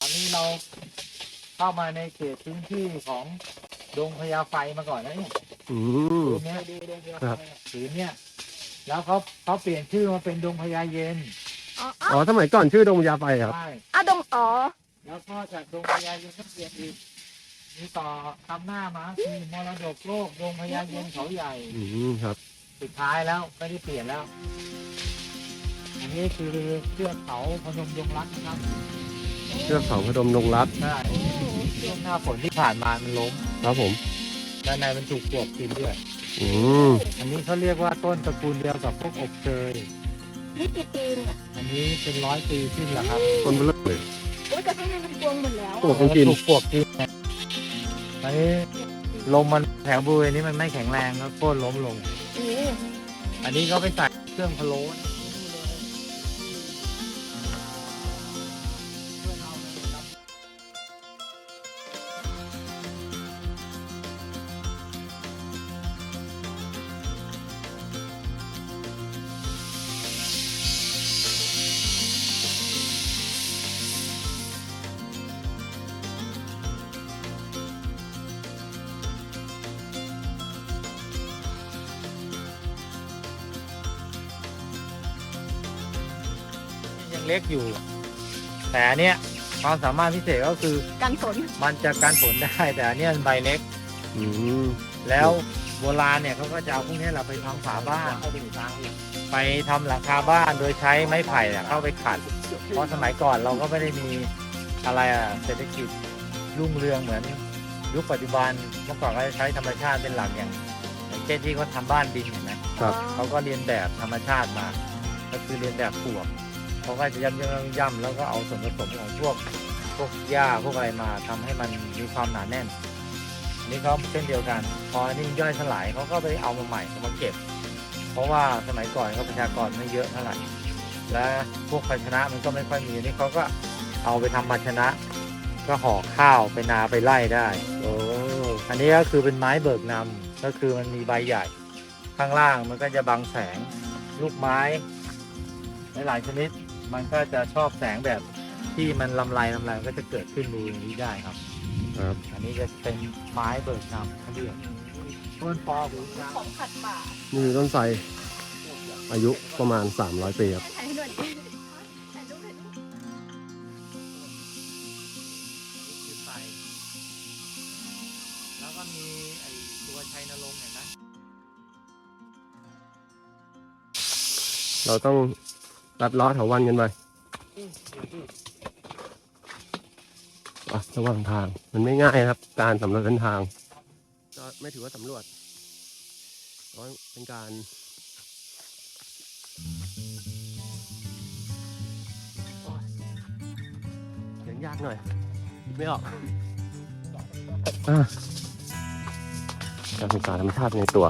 อันนี้เราเข้ามาในเขตพื้นที่ของดงพญาไฟมาก่อนนะเนี่ยอืม ผืนเนี้ยครับ ผืนเนี้ยแล้วเขาเขาเปลี่ยนชื่อมาเป็นดงพญาเย็นอ๋ออ๋ออ๋อสมัยก่อนชื่อดงยาไฟครับ ใช่ อะดงอ๋อ แล้วก็จากดงพญาเย็นก็เปลี่ยนอีก มีต่อคำหน้ามาคือมรดกโลกดงพญาเย็นเขาใหญ่ อืมครับ สุดท้ายแล้วไม่ได้เปลี่ยนแล้ว อันนี้คือเทือกเขาพนมยงรักนะครับเชือกเขาพนมดงรักใช่ช่วงหน้าฝนที่ผ่านมามันล้มครับผม ด้านในมันถูกปลวกกินด้วย อืมอันนี้เขาเรียกว่าต้นตระกูลเดียวกับพวกอบเชยนี่กี่ปีเนี่ยอันนี้เป็นร้อยปีขึ้นแล้วครับต้นเบลอเลย โอ้ยแต่ข้างในมันกวงหมดแล้วปลวกมันกิน ถูกปลวกกินไง อันนี้ลมมันแถวบริเวณนี้มันไม่แข็งแรงแล้วโค่นล้มลงโอ้อันนี้เขาไปใส่เครื่องพะโล้ เล็กอยู่ แต่อันเนี้ยความสามารถพิเศษก็คือกันฝนมันจะกันฝนได้ แต่อันเนี้ยมันใบเล็ก อืมแล้วโบราณเนี่ยเขาก็จะเอาพวกนี้เราไปทำฝาบ้าน ไปทำหลังคาบ้านโดยใช้ไม้ไผ่เนี่ยเข้าไปขัด เพราะสมัยก่อนเราก็ไม่ได้มีอะไรอะเศรษฐกิจรุ่งเรืองเหมือนยุคปัจจุบันเมื่อก่อนก็จะใช้ธรรมชาติเป็นหลักอย่างอย่างเช่นที่เขาทำบ้านดินเห็นไหม ครับ เขาก็เรียนแบบธรรมชาติมา ก็คือเรียนแบบปลวก เขาก็จะย่ำย่ำย่ำแล้วก็เอาส่วนผสมของพวกพวกหญ้าพวกอะไรมาทำให้มันมีความหนาแน่นอันนี่เขาเช่นเดียวกัน พออันนี่ย่อยสลายเขาก็ไปเอามาใหม่มาเก็บ เพราะว่าสมัยก่อนเขาประชากรไม่เยอะเท่าไหร่และพวกภาชนะมันก็ไม่ค่อยมีนี่เขาก็เอาไปทำภาชนะ ก็ห่อข้าวไปนาไปไล่ได้โอ้อันนี้ก็คือเป็นไม้เบิกนำก็คือมันมีใบใหญ่ข้างล่างมันก็จะบังแสงลูกไม้หลายๆชนิด มันก็จะชอบแสงแบบที่มันลำไรลำไรมันก็จะเกิดขึ้นบริเวณนี้ได้ครับ ครับ อันนี้จะเป็นไม้เบิกนำเขาเรียกต้นปอหูช้างของขัดป่านี่คือต้นไทรอายุประมาณ 300 ปีครับถ่ายให้หน่อยดิถ่ายรูปถ่ายรูปขึ้นไปแล้วก็มีไอ้ตัวชัยนรงค์เห็นไหมเราต้อง ลัดล้อแถววันกันไปอะระหว่างทาง มันไม่ง่ายครับ การสำรวจเส้นทางก็ไม่ถือว่าสำรวจเพราะเป็นการโอ๊ยเสียงยากหน่อยคิดไม่ออกอะการศึกษาธรรมชาติในตัว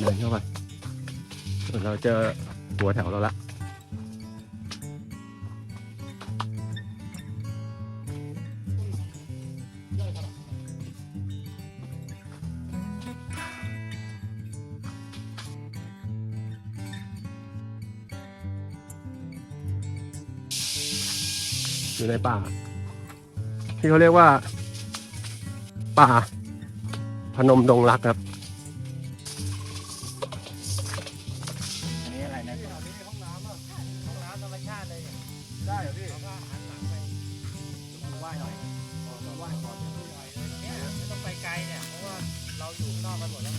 เดินเข้าไปเราเจอหัวแถวเราละอยู่ในป่า ที่เขาเรียกว่า ป่า พนมดงรักครับ ได้เหรอพี่แล้วก็หันหลังไปยกมือไหว้หน่อยขอไหว้ขอจะไหว้เนี่ยไม่ต้องไปไกลเนี่ย เพราะว่าเราอยู่นอกกันหมดแล้ว